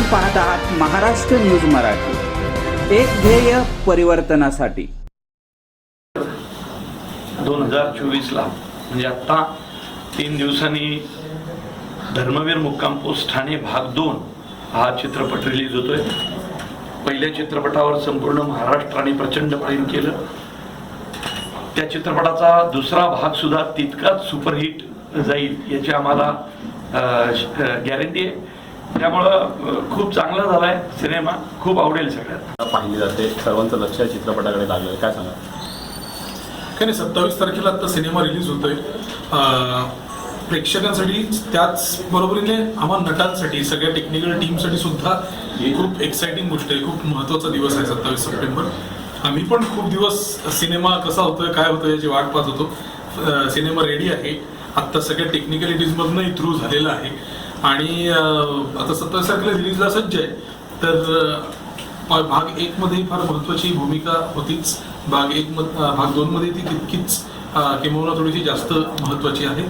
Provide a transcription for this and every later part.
आपण पाहत आहात महाराष्ट्र न्यूज मराठी. एक ध्येय परिवर्तनासाठी. दोन हजार चोवीसला म्हणजे आत्ता तीन दिवसांनी धर्मवीर मुक्काम पोस्ट ठाणे भाग दोन हा चित्रपट रिलीज होतोय. पहिल्या चित्रपटावर संपूर्ण महाराष्ट्राने प्रचंड प्रेम केलं. त्या चित्रपटाचा दुसरा भाग सुद्धा तितकाच सुपरहिट जाईल याची आम्हाला गॅरंटी आहे. त्यामुळं खूप चांगला झालाय सिनेमा खूप आवडेल सगळ्यांना. पाहिली जाते सर्वांचं लक्ष या चित्रपटाकडे लागलं काय सांगा काही नाही सत्तावीस तारखेला आता सिनेमा रिलीज होतोय. प्रेक्षकांसाठी त्याच बरोबरीने आम्हा नटांसाठी सगळ्या टेक्निकल टीमसाठी सुद्धा ही खूप एक्साइटिंग गोष्ट आहे. खूप महत्त्वाचा दिवस आहे सत्तावीस सप्टेंबर. आम्ही पण खूप दिवस सिनेमा कसा होतोय काय होतोय याची वाट पाहत होतो. सिनेमा रेडी आहे. आत्ता सगळ्या टेक्निकलिटीजमधूनही थ्रू झालेला आहे. आणि आता सत्तावीस तारखेला रिलीजला सज्ज आहे. तर भाग एक मध्ये फार महत्वाची भूमिका होतीच. भाग एक भाग दोन मध्ये ती तितकीच किंबहुना थोडीशी जास्त महत्वाची आहे.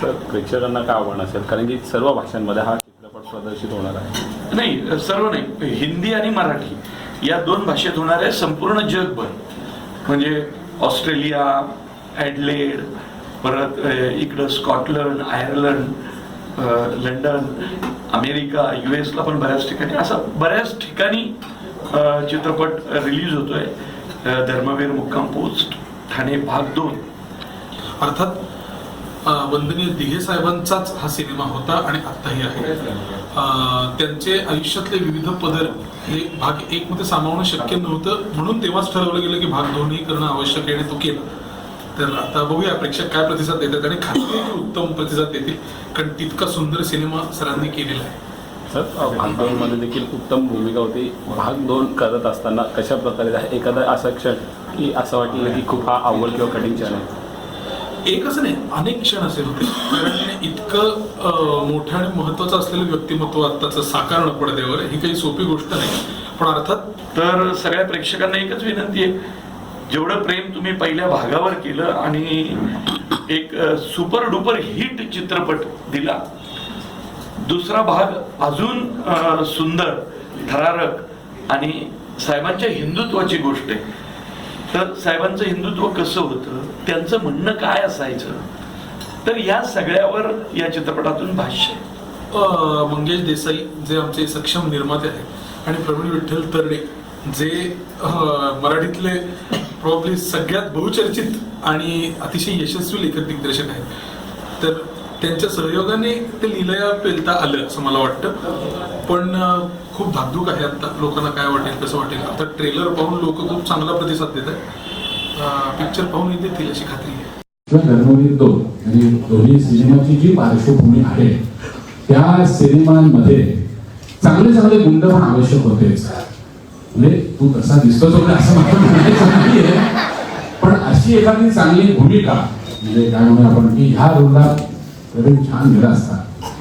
सर प्रेक्षकांना काय आव्हान असेल? कारण की सर्व भाषांमध्ये हा चित्रपट प्रदर्शित होणार आहे. नाही सर्व नाही. हिंदी आणि मराठी या दोन भाषेत होणाऱ्या संपूर्ण जगभर म्हणजे ऑस्ट्रेलिया ॲडलेड परत इकडं Scotland Ireland London America U एसला पण बऱ्याच ठिकाणी असं बऱ्याच ठिकाणी चित्रपट रिलीज होतोय. धर्मवीर मुक्काम पोस्ट ठाणे भाग दोन. अर्थात वंदनीय दिघे साहेबांचाच हा सिनेमा होता आणि आत्ताही आहे. त्यांचे आयुष्यातले विविध पदर हे भाग एक मध्ये सामावणं शक्य नव्हतं म्हणून तेव्हाच ठरवलं गेलं की भाग दोनही करणं आवश्यक आहे आणि तो केला. तर आता बघूया प्रेक्षक काय प्रतिसाद देतात आणि खात्री उत्तम प्रतिसाद देतील. कारण तितका सुंदर सिनेमा सरांनी केलेला आहे. सर भाग दोन मध्ये देखील उत्तम भूमिका होती. भाग दोन करत असताना कशा प्रकारे? एखादा असा क्षण की असं वाटलं की खूप हा आवड किंवा कठीण क्षण आहे? एकच नाही अनेक क्षण असे होते. कारण इतकं मोठं आणि महत्वाचं असलेलं व्यक्तिमत्व आत्ताचं साकारणं पडद्यावर ही काही सोपी गोष्ट नाही. पण अर्थात तर सगळ्या प्रेक्षकांना एकच विनंती आहे जेवढं प्रेम तुम्ही पहिल्या भागावर केलं आणि एक सुपर डुपर हिट चित्रपट दिला दुसरा भाग अजून सुंदर थरारक आणि साहेबांच्या हिंदुत्वाची गोष्ट आहे. तर साहेबांचं हिंदुत्व कसं होतं त्यांचं म्हणणं काय असायचं तर या सगळ्यावर या चित्रपटातून भाष्य मंगेश देसाई जे आमचे सक्षम निर्माते आहेत आणि प्रवीण विठ्ठल तरडे जे मराठीतले प्रॉब्ली सगळ्यात बहुचर्चित आणि अतिशय यशस्वी लेखक दिग्दर्शक आहेत. तर त्यांच्या सहयोगाने ते लिलया पेलता आलं असं मला वाटतं. पण खूप धाकधूक आहे आता. लोकांना काय वाटेल कसं वाटेल? आता ट्रेलर पाहून लोक खूप चांगला प्रतिसाद देत आहेत पिक्चर पाहून देतील अशी खात्री आहे. दोन. आणि दोन्ही सिनेमाची जी पार्श्वभूमी आहे त्या सिनेमांमध्ये चांगले चांगले गुंड पण आवश्यक होते. म्हणजे तू कसा दिसतोस? वगैरे असं मला म्हणायचं नाहीये पण अशी एखादी चांगली भूमिका म्हणजे काय म्हणूया आपण की ह्या रोलला कधी छान गेला असता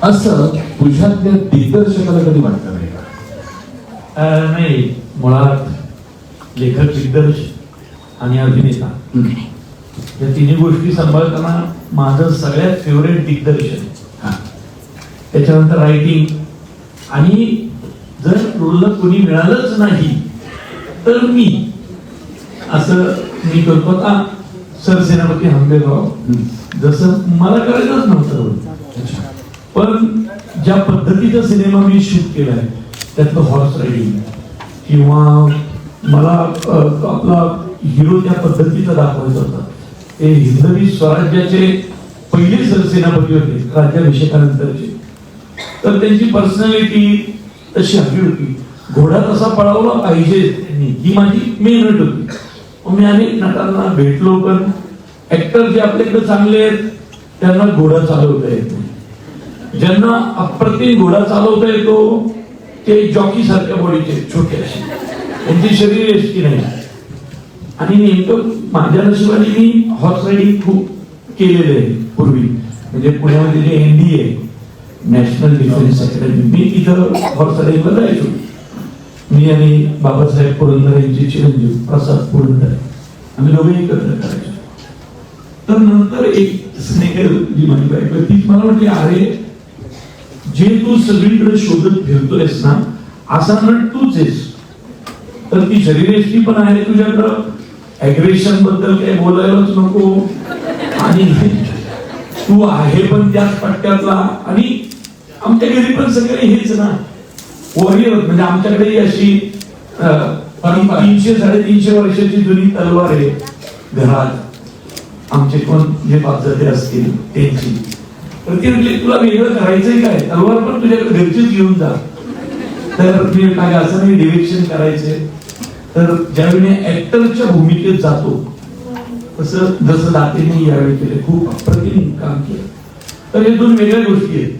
असं तुझ्यातल्या दिग्दर्शकाला कधी वाटतं नाही का? नाही मुळात लेखक दिग्दर्शक आणि अभिनेता या तिन्ही गोष्टी सांभाळताना माझं सगळ्यात फेवरेट दिग्दर्शन. हा. त्याच्यानंतर रायटिंग आणि जर रोलला कोणी मिळालंच नाही तर मी. असं मी करतो आता. सरसेनापती हंबेराव जसं मला करायचंच नव्हतं. पण ज्या पद्धतीचा सिनेमा मी शूट केलाय त्यातलं हॉर्स रायडिंग किंवा मला आपला हिरो त्या पद्धतीचा दाखवायचा होता. ते हिंदवी स्वराज्याचे पहिले सरसेनापती होते राज्याभिषेकानंतरचे. तर त्यांची पर्सनॅलिटी तशी हवी होती. घोडा तसा पळवला पाहिजे त्यांनी. ही माझी मेहनत होती. मी अनेक नटांना भेटलो पण ऍक्टर जे आपल्याकडे चांगले आहेत त्यांना घोडा चालवता येत नाही. ज्यांना अप्रतिम घोडा चालवता येतो ते जॉकी सारख्या बॉडीचे छोटे असे. त्यांची शरीर यष्टी नाही. आणि नेमकं माझ्या नशिबाने मी हॉर्स रायडिंग खूप केलेलं आहे पूर्वी. म्हणजे पुण्यामध्ये जे एनडी आहे नॅशनल डिफेन्स अकॅडमी मी तिथं हॉर्स जायचो. मी आणि बाबासाहेब पुरंदर यांचे चिरंजीव प्रसाद पुरंदर. आम्ही दोघे एकत्र करायचो. तर नंतर एक स्नेहल जी माझी बायको आहे, मला म्हटली अरे जे तू सगळीकडे शोधत फिरतोयस ना असा नट तूच आहेस. तर ती शरीरयष्टी पण आहे तुझ्याकडं. अग्रेशनबद्दल काही बोलायलाच नको. आणि तू आहे पण त्याच पट्ट्यातला. आणि आमच्या घरी पण सगळे हेच ना. वॉरियर म्हणजे आमच्याकडे अशी तीनशे साडेतीनशे वर्षाची जुनी तलवार आहे घरात. आमचे कोण जे बापजाते असतील त्यांची. तर ते म्हणजे तुला वेगळं करायचंय काय? तलवार पण तुझ्या घरचीच घेऊन जा. तर मी काय असं नाही डिरेक्शन करायचे तर ज्यावेळी ऍक्टरच्या भूमिकेत जातो तसं जसं दातेने यावेळी केले खूप अप्रतिम काम केलं. तर हे दोन वेगळ्या गोष्टी आहेत.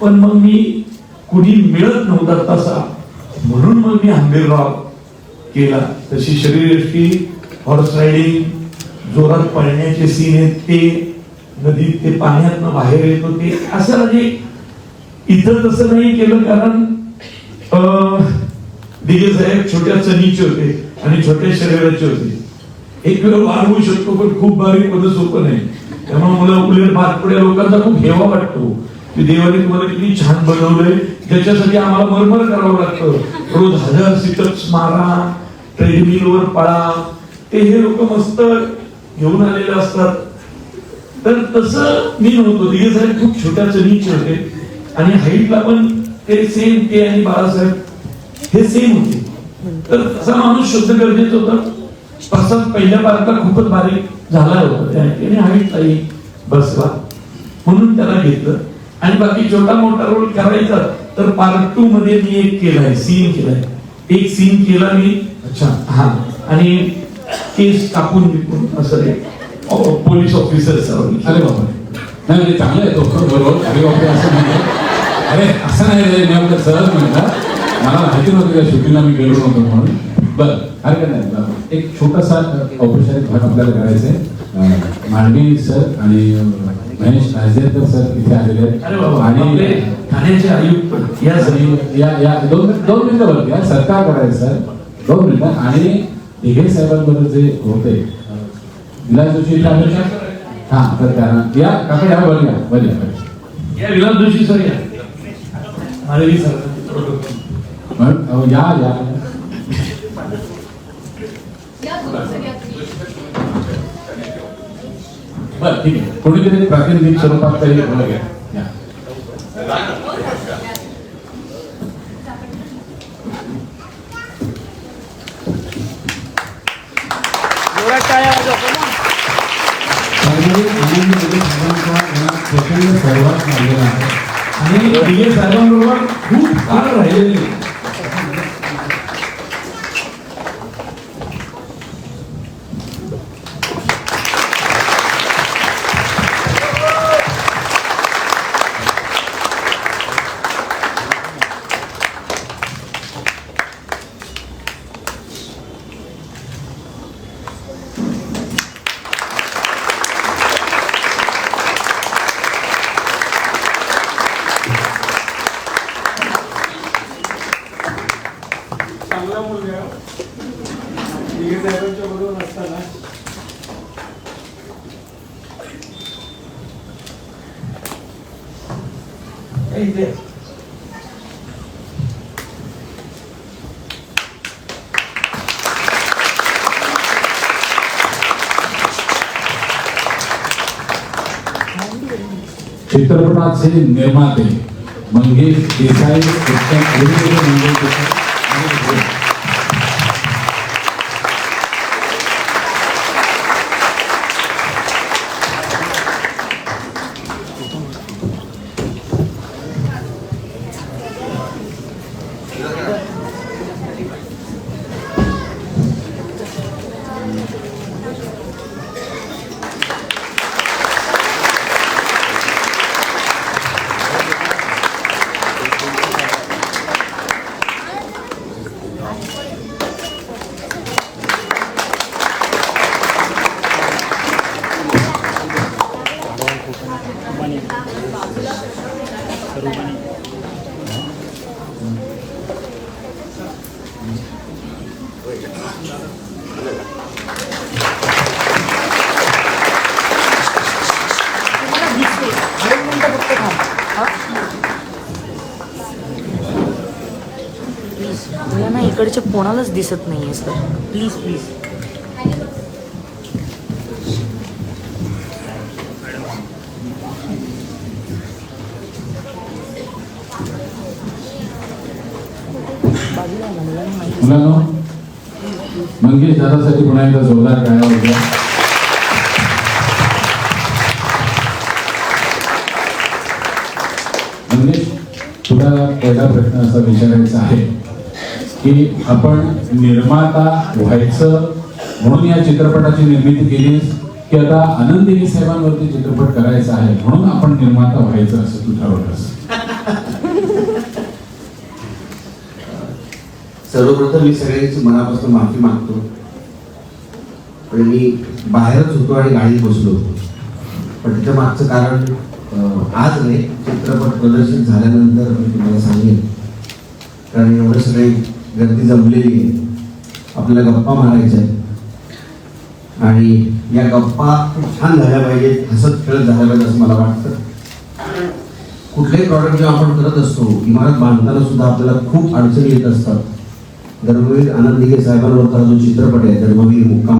पण मग मी कुणी मिळत नव्हता तसा. म्हणून मग मी हंबीरराव केला. तशी शरीरयष्टी हॉर्स रायडिंग जोरात पळण्याचे सीन आहेत ते नदीत ते पाण्यातनं बाहेर येत होते असं म्हणजे इथं तसं नाही केलं कारण अं, दिगे साहेब छोट्या चनीचे होते आणि छोट्या शरीराचे होते. एक वेळ वाढवू शकतो पण खूप बारीकमध्ये सोपं नाही. त्यामुळे मला उलट पुढे लोकांचा खूप हेवा वाटतो. की देवाने तुम्हाला किती छान बनवलंय. त्याच्यासाठी आम्हाला मरमर करावं लागतं. रोज हजार सिटअप्स मारा ट्रेडमिलवर पळा. ते हे लोक मस्त घेऊन आलेले असतात. तर तसं मी नव्हतो. दिगे साहेब खूप छोट्या चणीचे होते. आणि हाईटला पण ते सेम ते आणि बाळासाहेब हे सेम होते. तर तसा माणूस शुद्ध गरजेचा होता. तसाच पहिल्या पार्कला खूपच बारीक झाला होता त्या- त्याने हाईटलाही बसला. म्हणून त्याला घेतलं. आणि बाकी छोटा मोठा रोल करायचा तर पार्ट टू मध्ये मी एक केलाय सीन केलाय. एक सीन केला मी अच्छा हा. आणि केस टाकून विकून असं पोलीस ऑफिसर अरे बाबा नाही म्हणजे चांगलं आहे तो बरोबर. अरे बाबा असं म्हणलं अरे असं नाही रे. मी आपलं सहज म्हणता मला माहिती नव्हतं त्या शूटिंगला मी गेलो नव्हतो म्हणून. बरं अरे का नाही एक छोटासा औपचारिक भाग आपल्याला करायचा आहे मांडवी सर आणि महेश राजेकर सर इथे आलेले आणि ठाण्याचे आयुक्त या या या दोन दोन मिनिटं बरं या सरकार करायचं सर. दोन मिनिटं. आणि दिघे साहेबांबरोबर जे होते विलास जोशी इथे आले? हा तर त्यांना या काका या वर या वर या विलास जोशी सर या. मालवी सर या या बरं ठीक आहे कोणीतरी प्रातिनिधिक स्वरूपात तरी बोला घ्या या. सार्वजनिक आनंद दिलीप साहेबांचा मला प्रचंड सहवास लाभलेला आहे आणि दिगे साहेबांबरोबर खूप काळ राहिलेले इथे चित्रपटाचे निर्माते मंगेश देसाई उत्तम अभिनेते मंगेश देसाई Yeah. प्लीज मला ना इकडच्या कोणालाच दिसत नाही आहे सर प्लीज प्लीज मुलांनो मंगेश दादासाठी पुन्हा एकदा जोरदार काय होत्या मंगेश तुला पहिला प्रश्न असा विचारायचा आहे की आपण निर्माता व्हायचं म्हणून या चित्रपटाची निर्मिती केली की आता आनंदिनी साहेबांवरती चित्रपट करायचा आहे म्हणून आपण निर्माता व्हायचं असं तू ठरवलंस. सर्वप्रथम मी सगळ्यांची मनापासून माफी मागतो. पण मी बाहेरच होतो आणि गाडीत बसलो होतो. पण त्याच्या मागचं कारण आज नाही चित्रपट प्रदर्शित झाल्यानंतर मी तुम्हाला सांगेन. कारण एवढं सगळे गर्दी जमलेली आहे आपल्याला गप्पा मारायच्या आणि या गप्पा खूप छान झाल्या पाहिजेत हसत खेळत झाल्या पाहिजेत असं मला वाटतं. कुठलेही प्रॉडक्ट जेव्हा आपण करत असतो इमारत बांधताना सुद्धा आपल्याला खूप अडचणी येत असतात. धर्मवीर आनंद साहेबांवरचा जो चित्रपट आहे धर्मवीर मुक्काम